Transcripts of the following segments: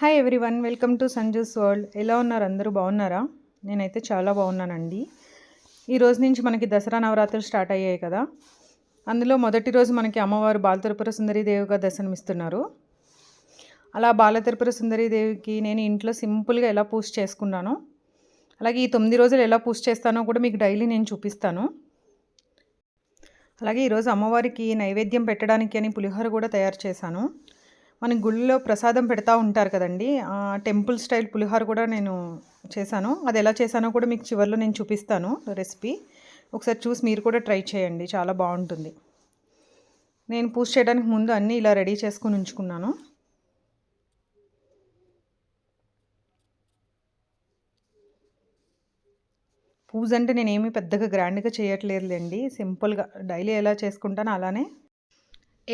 Hi everyone welcome to Sanju's world ఎలా ఉన్నారు? అందరూ బాగున్నారా? నేనైతే చాలా బాగున్నానండి. ఈ రోజు నుంచి మనకి దసరా నవరాత్రులు స్టార్ట్ అయ్యాయి కదా. అందులో మొదటి రోజు మనకి అమ్మవారు బాలతిరుపుర సుందరీదేవిగా దర్శనమిస్తున్నారు. అలా బాలతిరుపుర సుందరీదేవికి నేను ఇంట్లో సింపుల్గా ఎలా పూజ చేసుకున్నానో అలాగే ఈ తొమ్మిది రోజులు ఎలా పూజ చేస్తానో కూడా మీకు డైలీ నేను చూపిస్తాను. అలాగే ఈరోజు అమ్మవారికి నైవేద్యం పెట్టడానికి అని పులిహోర కూడా తయారు చేశాను. మన గుళ్ళో ప్రసాదం పెడతా ఉంటారు కదండి. టెంపుల్ స్టైల్ పులిహోర కూడా నేను చేశాను. అది ఎలా చేశానో కూడా మీకు చివరిలో నేను చూపిస్తాను రెసిపీ. ఒకసారి చూసి మీరు కూడా ట్రై చేయండి. చాలా బాగుంటుంది. నేను పూజ చేయడానికి ముందు అన్నీ ఇలా రెడీ చేసుకుని ఉంచుకున్నాను. పూజ అంటే నేనేమి పెద్దగా గ్రాండ్గా చేయట్లేదులేండి. సింపుల్గా డైలీ ఎలా చేసుకుంటానో అలానే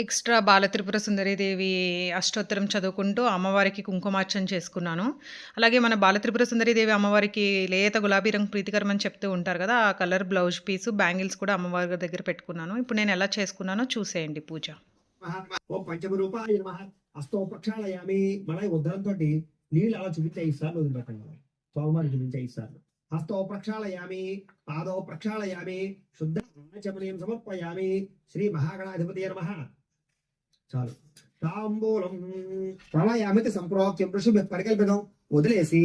ఎక్స్ట్రా బాలత్రిపుర సుందరీదేవి అష్టోత్తరం చదువుకుంటూ అమ్మవారికి కుంకుమార్చన చేసుకున్నాను. అలాగే మన బాలత్రిపుర సుందరీదేవి అమ్మవారికి లేత గులాబీ రంగు ప్రీతికరం అని చెప్తూ ఉంటారు కదా ఆ కలర్ బ్లౌజ్ పీసు బ్యాంగిల్స్ కూడా అమ్మవారి దగ్గర పెట్టుకున్నాను. ఇప్పుడు నేను ఎలా చేసుకున్నానో చూసేయండి పూజ. హస్తో ప్రక్షాళయామి. మన ఉద్దరంతో నీళ్ళు అలా వదిలిపెట్టండి సోమవారం హస్తో ప్రక్షాళయామి. పాదో ప్రక్షాళయామి. శుద్ధ ఆచమనీయం సమర్పయామి. శ్రీ మహాగణాధిపతి నమ. చాలు తాంబూలం ప్రళయామితి సంప్రోక్త్యం ఋషి పరికల్పితం వదిలేసి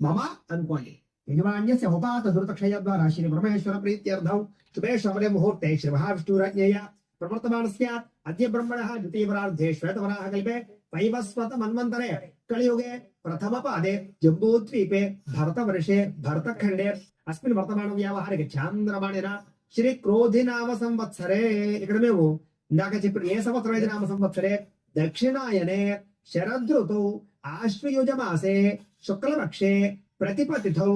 మమ అనుకోండి యజమాన్యస్య ఉపాత దురతక్షయ ద్వారా శ్రీ బ్రహ్మేశ్వర ప్రీత్యర్థం శుభే శ్రవణే ముహూర్తే శ్రీ మహావిష్ణురాజ్ఞేయ ప్రవర్తమానస్య అద్య బ్రహ్మణः ద్వితీయపరార్ధే శ్వేతవరాహ కల్పే వైవస్వత మన్వంతరే కలియుగే ప్రథమ పాదే జంబూద్వీపే భరతవర్షే భరతఖండే అస్మిన్ వర్తమాన వ్యావహారిక చాంద్రమాణిన శ్రీ క్రోధి నామ సంవత్సరే ఇక్కడ మేము ఇందాక చెప్పిన ఏ సంవత్సరం అయితే నామ సంవత్సరే దక్షిణాయనే శరదృతౌ ఆశ్వయుజ మాసే శుక్లపక్షే ప్రతిపతిథౌ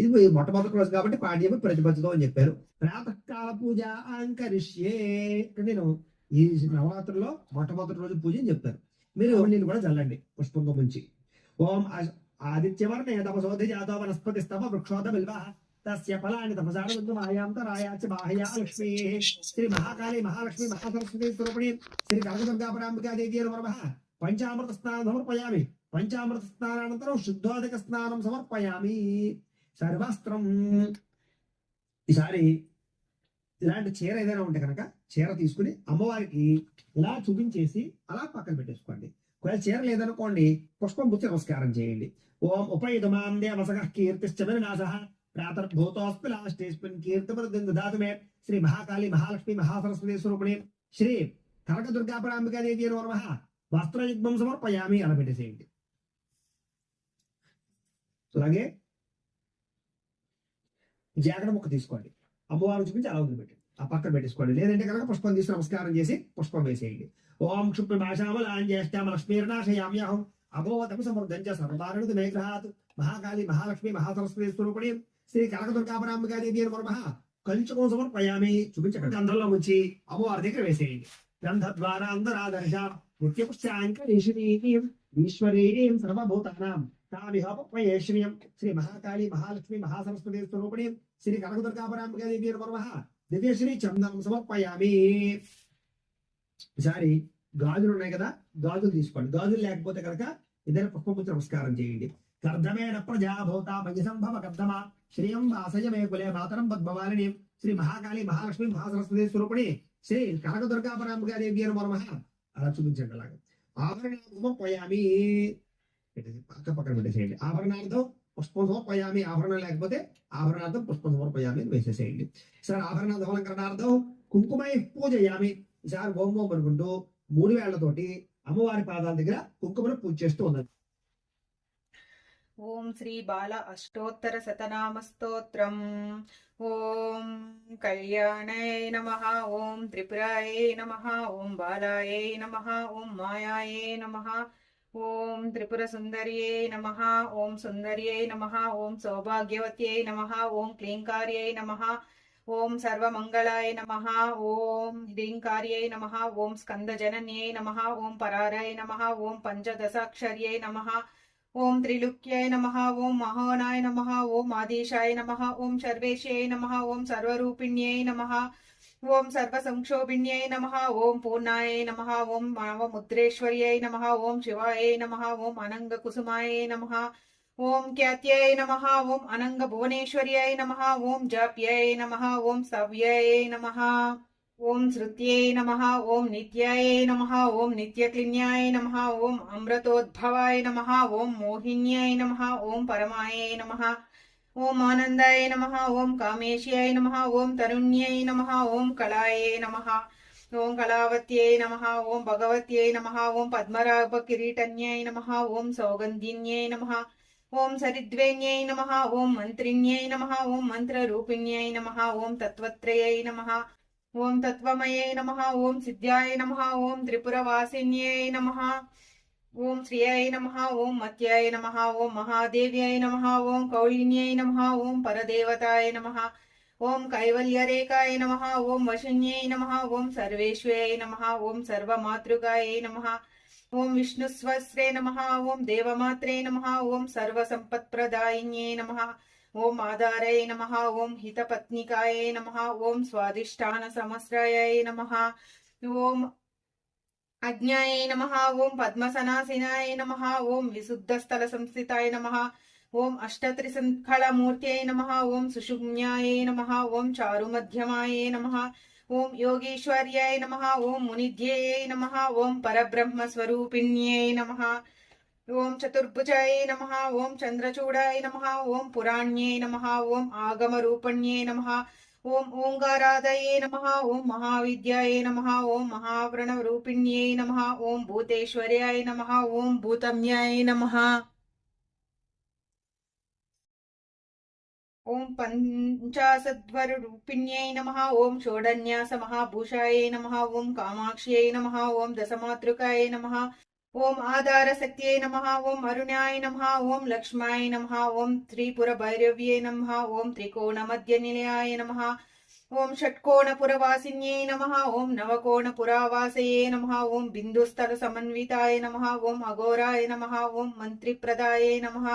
ఇది మొట్టమొదటి రోజు కాబట్టి పాడ్యమి ప్రతిపతితో అని చెప్పారు. ప్రాతకాల పూజ అంకరిష్యే. నేను ఈ నవరాత్రుల్లో మొట్టమొదటి రోజు పూజ అని చెప్పారు. మీరు నీళ్ళు కూడా చల్లండి పుష్పంతో ముంచి ఓం ఆదిత్యవర్ణ తపసోధి జాతో వనస్పతి స్తమ వృక్షోధ బిల్వ తస్య ఫలాని తపసాడ మాయాంతరాయాచ బాహ్యా లక్ష్మీ శ్రీ మహాకాళి మహాలక్ష్మి మహాసరస్వతి స్వరూపిణి శ్రీ కనకదుర్గాపరాంబికా దేవి నమః పంచామృత స్నానం సమర్పయామి పంచామృత స్నానానంతరం శుద్ధోదక స్నానం సమర్పయామి సర్వస్త్రం ఈసారి ఇలాంటి చీర ఏదైనా ఉంటే కనుక చీర తీసుకుని అమ్మవారికి ఇలా చూపించేసి అలా పక్కన పెట్టేసుకోండి. ఒకవేళ చీర లేదనుకోండి పుష్పం పుచ్చి నమస్కారం చేయండి. ఓం ఉపయుధమాం దేవసగ కీర్తిశ్చ వినాశ ప్రాతర్భూతోస్మి లాస్టేస్మిన్ కీర్తిమృదం దాతు మే శ్రీ మహాకాళి మహాలక్ష్మి మహాసరస్వతి స్వరూపిణి శ్రీ కనక దుర్గాపరాంబికా దేవి నమ. వస్త్రయుగ్మం సమర్పయామి అలా పెట్టేసేయండి. అలాగే జాగ్రత్త ముక్క తీసుకోండి. అమ్మవారు చూపించి అలా వదిలిపెట్టండి ఆ పక్కన పెట్టేసుకోండి. లేదంటే కనుక పుష్పం తీసి నమస్కారం చేసి పుష్పం వేసేయండి. ఓం క్షుప్ర భాషామలాంజేష్టామ లక్ష్మీర్నాశయామ్యహం అభోవతం సమర్థం చ సర్వారణుత మేఘ్రహాత్ మహాకాళి మహాలక్ష్మి మహాసరస్వతి స్వరూపిణి శ్రీ కనకదుర్గాపరాంబికా దేవి నమ కంచుకం సమర్పయామి చూపించక గంధంలో ముంచి. అమ్మవారి దగ్గర వేసేయండి. గంధ ద్వారా అందరాదర్శ నృత్యపుష్టాంకరీషిణీం ఈశ్వరీం సర్వభూతానాం. తామిహోపయే శ్రీ మహాకాళి మహాలక్ష్మి మహాసరస్వతి స్వరూపిణి. శ్రీ కనకదుర్గాపరాంబికా దేవి నమ దివ్యశ్రీ చందనం సమర్పయామి. ఈసారి గాజులు ఉన్నాయి కదా గాజులు తీసుకోండి. గాజులు లేకపోతే కనుక ఇద్దరు పుష్పపుత్ర నమస్కారం చేయండి. కర్ధమేణ ప్రజాభూత మయ సంభవ కర్ధమ శ్రీయం వాసయమే కులే మాతరం పద్మవాలిని శ్రీ మహాకాళి మహాలక్ష్మి మహాసరస్వతి స్వరూపిణి శ్రీ కనక కనకదుర్గాపరాంబికా దేవి అని నమ అలా చూపించండి అలాగే। ఆభరణార్థం పోయామి పక్క పక్కన పెట్టేసేయండి. ఆభరణార్థం పుష్పం సమర్పయామి ఆభరణం లేకపోతే ఆభరణార్థం పుష్పం సమర్పయామి అని వేసేసేయండి. సార్ ఆభరణార్థం అలంకరణార్థం కుంకుమై పూజయామి. సార్ ఓం ఓం అనుకుంటూ మూడు వేళ్ళతోటి అమ్మవారి పాదాల దగ్గర కుంకుమను పూజ చేస్తూ ఉన్నది. ఓం శ్రీ బాల అష్టోత్తర శతనామ స్తోత్రం ఓం కళ్యాణాయ నమ ఓం త్రిపురాయ నమ ఓం బాలాయ నమ ఓం మాయాయే నమ ఓం త్రిపుర సుందర్యై నమ ఓం సుందర్యై నమ ఓం సౌభాగ్యవత్యై నమ ఓం క్లీంకార్యై నమ ఓం సర్వమంగళాయ నమ ఓం హ్రీంకార్యై నమ ఓం స్కందజనన్యై నమ ఓం పరారాయ నమ ఓం పంచదశాక్షర్యై నమ ఓం త్రిలుక్యాయ నమ ఓం మహోనాయ నమ ఓం ఆదేశాయ నమ ఓం సర్వేశ్యాయ నమ ఓం సర్వరూపిణ్యై నమ ఓం సర్వసంక్షోభిణ్యై నమ ఓం పూర్ణాయ నమ ఓం మానవముద్రేశ్వర్యై నమ ఓం శివాయ నమ ఓం అనంగ కుసుమాయ నమ ఓం ఖ్యాత్యై నమ ఓం అనంగ భువనేశ్వర్యాయ నమ ఓం జాప్యాయ నమ ఓం సవ్యాయ నమ ఓం శృత్యై నమ ఓం నిత్యాయ నమ ఓం నిత్యక్లిన్యాయ నమ ఓం అమృతోద్భవాయ నమ ఓం మోహిన్యాయ నమ ఓం పరమాయ నమ ఓం ఆనందాయ నమ ఓం కామేశ్యాయ నమ ఓం తరుణ్యై నమ ఓం కళాయ నమ ఓం కళావత్యై నమ ఓం భగవత్యై నమ ఓం పద్మరాభ కిరీటన్యై నమ ఓం సౌగంధిన్యై నమ ఓం సరిద్వేన్యై నమ ఓం మంత్రిణ్యై నమ ఓం మంత్రరూపిణ్యై నమ ఓం తత్వత్రయై నమ ఓం తత్వమయై నమ ఓం సిద్ధ్యాయ నమ ఓం త్రిపురవాసిన్యై నమ ఓం శ్రియాయ నమ ఓం మత్యాయ నమ ఓం మహాదేవ్యాయ నమ ఓం కౌళిన్యై నమ ఓం పరదేవతాయ నమ ఓం కైవల్యరేకాయ నమ ఓం వశిన్యై నమ ఓం సర్వేశ్వరాయ నమ ఓం సర్వమాతృకాయ నమ ఓం విష్ణుస్వస్రే నమ ఓం దేవమాత్రే నమ ఓం సర్వసంపత్ప్రదాయిన్యై నమ ఓం ఆధారయ నమ ఓం హితపత్నికాయ నమ ఓం స్వాదిష్టాన సమస్రయాయ నమ ఓం అజ్ఞాయ నమ ఓం పద్మసనాసినాయ నమ ఓం విశుద్ధస్థల సంస్థితాయ నమ ఓం అష్టత్రిసంఖళమూర్త్యై నమ ఓం సుషుమ్యాయ నమ ఓం చారుమధ్యమాయ నమ ఓం యోగేశ్వర్యాయ నమ ఓం మునిధ్యేయ నమ ఓం పరబ్రహ్మస్వరూపిణ్యై నమ ఓం చతుర్భుజాయ నమ ఓం చంద్రచూడాయ నమ ఓం పురాణ్యై నమ ఓం ఆగమరూపణ్యై నమ ఓం ఓంకారాదయే నమ ఓం మహావిద్యాయ నమ ఓం మహాప్రణవరూపిణ్యై నమ ఓం భూతేశ్వర్యాయ నమ ఓం భూతమ్యాయ నమ ఓం పంచాసద్వరూపిణ్యై నమ ఓం షోడన్యాస మహాభూషాయ నమ ఓం కామాక్ష్యై నమ ఓం దశమాతృకాయ నమ ఓం ఆధార ఆధారశక్త్యై నమ ఓం అరుణాయ నమ ఓం లక్ష్మాయ నమ ఓం త్రిపుర త్రిపురభైరవ్యై నమ ఓం త్రికోణ మధ్య నిలయాయ నమ ఓం షట్కోణ పురవాసిన్యై నమ ఓం నవకోణ పురావాసయే నమ ఓం బిందుస్థల సమన్వితాయ నమ ఓం అఘోరాయ నమ ఓం మంత్రిప్రదాయ నమ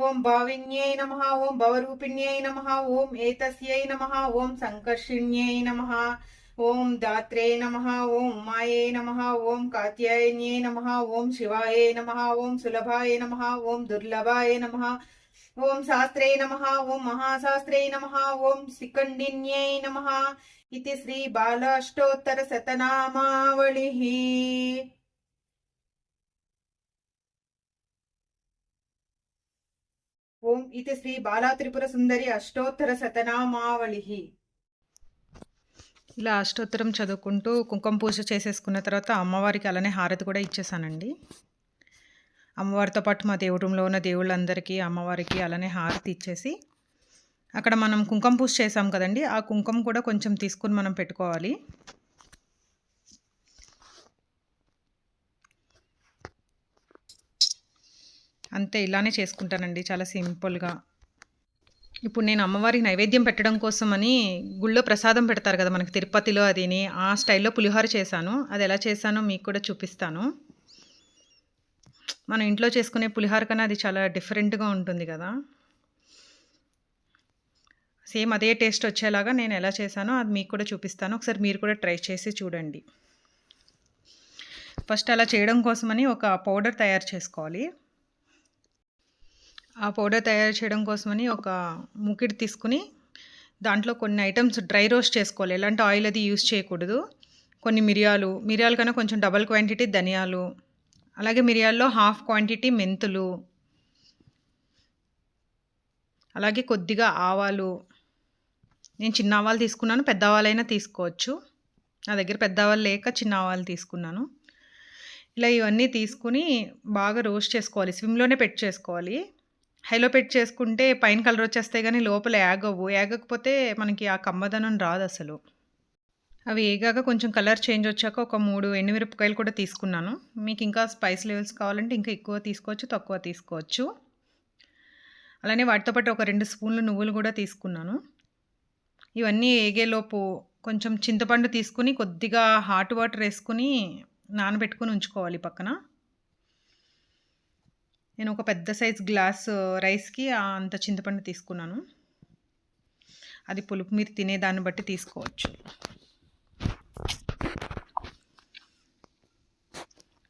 ఓం భావిన్యై నమ ఓం భవరూపిణ్యై నమ ఓం ఏతస్యై నమ ఓం సంకర్షిణ్యై నమ ఓం దాత్రే నమ ఓం ఉమాయే నమ ఓం కాత్యాయన్యే నమ ఓం శివాయ నమ ఓం సులభాయ నమ ఓం దుర్లభాయ నమ ఓం శాస్త్రే నమ ఓం మహాశాస్త్రే నమ ఓం శిఖండిన్యై నమ ఇది శ్రీ బాలాష్టోత్తర శతనామావళి. ఓం ఇది శ్రీ బాలా త్రిపుర సుందరి అష్టోత్తర శతనామావళి. ఇలా అష్టోత్తరం చదువుకుంటూ కుంకుమ పూజ చేసేసుకున్న తర్వాత అమ్మవారికి అలానే హారతి కూడా ఇచ్చేసానండి. అమ్మవారితో పాటు మా దేవుడంలో ఉన్న దేవుళ్ళందరికీ అమ్మవారికి అలానే హారతి ఇచ్చేసి అక్కడ మనం కుంకుమ పూజ చేసాం కదండి ఆ కుంకుమ కూడా కొంచెం తీసుకుని మనం పెట్టుకోవాలి. అంతే ఇలానే చేసుకుంటానండి చాలా సింపుల్గా. ఇప్పుడు నేను అమ్మవారికి నైవేద్యం పెట్టడం కోసమని గుళ్ళో ప్రసాదం పెడతారు కదా మనకి తిరుపతిలో అదిని ఆ స్టైల్లో పులిహోర చేశాను. అది ఎలా చేశానో మీకు కూడా చూపిస్తాను. మనం ఇంట్లో చేసుకునే పులిహోర కన్నా అది చాలా డిఫరెంట్గా ఉంటుంది కదా. సేమ్ అదే టేస్ట్ వచ్చేలాగా నేను ఎలా చేశానో అది మీకు కూడా చూపిస్తాను. ఒకసారి మీరు కూడా ట్రై చేసి చూడండి. ఫస్ట్ అలా చేయడం కోసమని ఒక పౌడర్ తయారు చేసుకోవాలి. ఆ పౌడర్ తయారు చేయడం కోసమని ఒక ముకిడి తీసుకుని దాంట్లో కొన్ని ఐటమ్స్ డ్రై రోస్ట్ చేసుకోవాలి. ఎలాంటి ఆయిల్ అది యూస్ చేయకూడదు. కొన్ని మిరియాలు మిరియాల కన్నా కొంచెం డబల్ క్వాంటిటీ ధనియాలు అలాగే మిరియాల్లో హాఫ్ క్వాంటిటీ మెంతులు అలాగే కొద్దిగా ఆవాలు. నేను చిన్న ఆవాలు తీసుకున్నాను పెద్ద ఆవాలైనా తీసుకోవచ్చు. నా దగ్గర పెద్ద ఆవాలు లేక చిన్న ఆవాలు తీసుకున్నాను. ఇలా ఇవన్నీ తీసుకుని బాగా రోస్ట్ చేసుకోవాలి. స్విమ్లోనే పెట్టి చేసుకోవాలి. హైలో పెట్టి చేసుకుంటే పైన కలర్ వచ్చేస్తాయి కానీ లోపల యాగవు. యాగకపోతే మనకి ఆ కమ్మదనం రాదు అసలు. అవి ఏగాక కొంచెం కలర్ చేంజ్ వచ్చాక ఒక మూడు ఎండుమిరపకాయలు కూడా తీసుకున్నాను. మీకు ఇంకా స్పైస్ లెవెల్స్ కావాలంటే ఇంకా ఎక్కువ తీసుకోవచ్చు తక్కువ తీసుకోవచ్చు. అలానే వాటితో పాటు ఒక రెండు స్పూన్లు నువ్వులు కూడా తీసుకున్నాను. ఇవన్నీ ఏగేలోపు కొంచెం చింతపండు తీసుకుని కొద్దిగా హాట్ వాటర్ వేసుకుని నానబెట్టుకుని ఉంచుకోవాలి పక్కన. నేను ఒక పెద్ద సైజ్ గ్లాస్ రైస్కి అంత చింతపండు తీసుకున్నాను. అది పులుపు మీరు తినే దాన్ని బట్టి తీసుకోవచ్చు.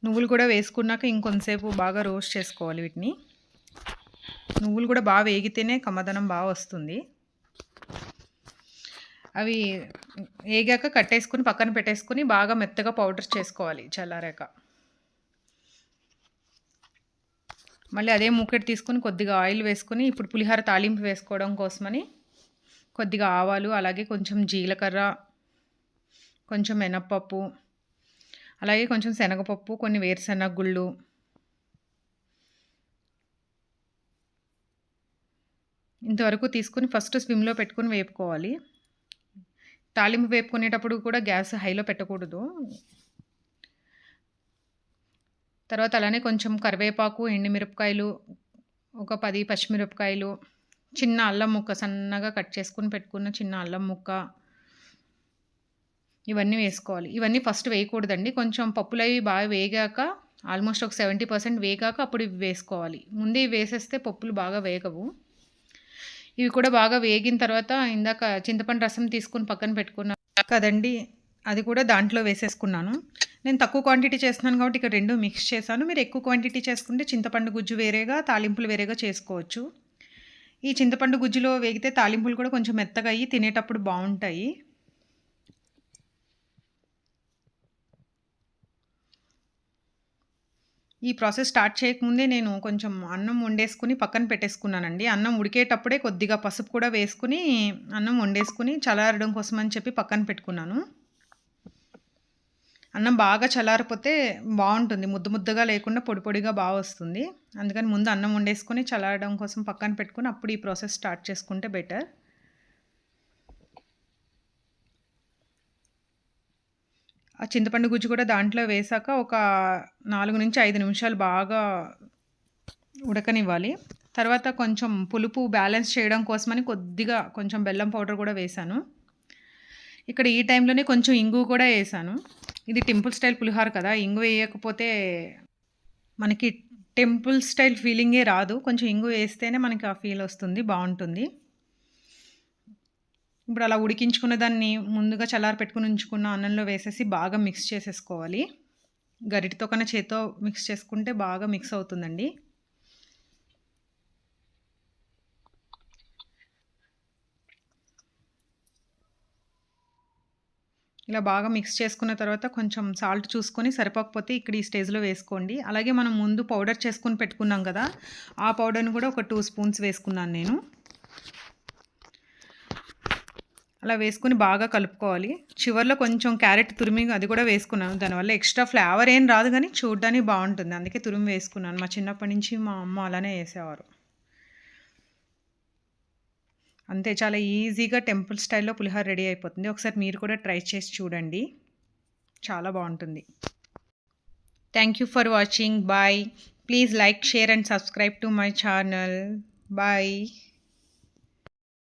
నువ్వులు కూడా వేసుకున్నాక ఇంకొంతసేపు బాగా రోస్ట్ చేసుకోవాలి వీటిని. నువ్వులు కూడా బాగా వేగితేనే కమ్మదనం బాగా వస్తుంది. అవి వేగాక కట్టేసుకుని పక్కన పెట్టేసుకుని బాగా మెత్తగా పౌడర్ చేసుకోవాలి చల్లారాక. మళ్ళీ అదే మూకెట్ తీసుకుని కొద్దిగా ఆయిల్ వేసుకుని ఇప్పుడు పులిహోర తాలింపు వేసుకోవడం కోసమని కొద్దిగా ఆవాలు అలాగే కొంచెం జీలకర్ర కొంచెం మినప్పప్పు అలాగే కొంచెం శనగపప్పు కొన్ని వేరుశనగ గుళ్ళు ఇంతవరకు తీసుకుని ఫస్ట్ స్విమ్లో పెట్టుకుని వేపుకోవాలి. తాలింపు వేపుకునేటప్పుడు కూడా గ్యాస్ హైలో పెట్టకూడదు. తర్వాత అలానే కొంచెం కరివేపాకు ఎండుమిరపకాయలు ఒక పది పచ్చిమిరపకాయలు చిన్న అల్లం ముక్క సన్నగా కట్ చేసుకుని పెట్టుకున్న చిన్న అల్లం ముక్క. ఇవన్నీ వేసుకోవాలి. ఇవన్నీ ఫస్ట్ వేయకూడదండి. కొంచెం పప్పులు అవి బాగా వేగాక ఆల్మోస్ట్ ఒక సెవెంటీ పర్సెంట్ వేగాక అప్పుడు ఇవి వేసుకోవాలి. ముందే ఇవి వేసేస్తే పప్పులు బాగా వేగవు. ఇవి కూడా బాగా వేగిన తర్వాత ఇందాక చింతపండు రసం తీసుకుని పక్కన పెట్టుకున్నాను కదండి అది కూడా దాంట్లో వేసేసుకున్నాను. నేను తక్కువ క్వాంటిటీ చేస్తున్నాను కాబట్టి ఇక్కడ రెండు మిక్స్ చేశాను. మీరు ఎక్కువ క్వాంటిటీ చేసుకుంటే చింతపండు గుజ్జు వేరేగా తాలింపులు వేరేగా చేసుకోవచ్చు. ఈ చింతపండు గుజ్జులో వేగితే తాలింపులు కూడా కొంచెం మెత్తగా అయ్యి తినేటప్పుడు బాగుంటాయి. ఈ ప్రాసెస్ స్టార్ట్ చేయకముందే నేను కొంచెం అన్నం వండేసుకుని పక్కన పెట్టేసుకున్నానండి. అన్నం ఉడికేటప్పుడే కొద్దిగా పసుపు కూడా వేసుకుని అన్నం వండేసుకుని చల్లారడం కోసం అని చెప్పి పక్కన పెట్టుకున్నాను. అన్నం బాగా చల్లారిపోతే బాగుంటుంది. ముద్ద ముద్దగా లేకుండా పొడి పొడిగా బాగా వస్తుంది. అందుకని ముందు అన్నం వండేసుకొని చల్లారడం కోసం పక్కన పెట్టుకుని అప్పుడు ఈ ప్రాసెస్ స్టార్ట్ చేసుకుంటే బెటర్. ఆ చింతపండు గుజ్జు కూడా దాంట్లో వేసాక ఒక నాలుగు నుంచి ఐదు నిమిషాలు బాగా ఉడకనివ్వాలి. తర్వాత కొంచెం పులుపు బ్యాలెన్స్ చేయడం కోసమని కొద్దిగా కొంచెం బెల్లం పౌడర్ కూడా వేశాను ఇక్కడ ఈ టైంలోనే కొంచెం ఇంగు కూడా వేసాను. ఇది టెంపుల్ స్టైల్ పులిహోర కదా. ఇంగు వేయకపోతే మనకి టెంపుల్ స్టైల్ ఫీలింగే రాదు. కొంచెం ఇంగు వేస్తేనే మనకి ఆ ఫీల్ వస్తుంది బాగుంటుంది. ఇప్పుడు అలా ఉడికించుకున్న దాన్ని ముందుగా చల్లారి పెట్టుకుని ఉంచుకున్న అన్నంలో వేసేసి బాగా మిక్స్ చేసేసుకోవాలి. గరిటితో కన్నా చేతితో మిక్స్ చేసుకుంటే బాగా మిక్స్ అవుతుందండి. ఇలా బాగా మిక్స్ చేసుకున్న తర్వాత కొంచెం సాల్ట్ చూసుకొని సరిపోకపోతే ఇక్కడ ఈ స్టేజ్లో వేసుకోండి. అలాగే మనం ముందు పౌడర్ చేసుకుని పెట్టుకున్నాం కదా ఆ పౌడర్ని కూడా ఒక టూ స్పూన్స్ వేసుకున్నాను నేను. అలా వేసుకుని బాగా కలుపుకోవాలి. చివరిలో కొంచెం క్యారెట్ తురిమి అది కూడా వేసుకున్నాను. దానివల్ల ఎక్స్ట్రా ఫ్లేవర్ ఏం రాదు కానీ చూడడానికి బాగుంటుంది. అందుకే తురిమి వేసుకున్నాను. మా చిన్నప్పటి నుంచి మా అమ్మ అలానే వేసేవారు అంతే చాలా ఈజీగా టెంపుల్ స్టైల్లో పులిహోర రెడీ అయిపోతుంది. ఒకసారి మీరు కూడా ట్రై చేసి చూడండి. చాలా బాగుంటుంది. Thank you for watching bye please like share and subscribe to my channel bye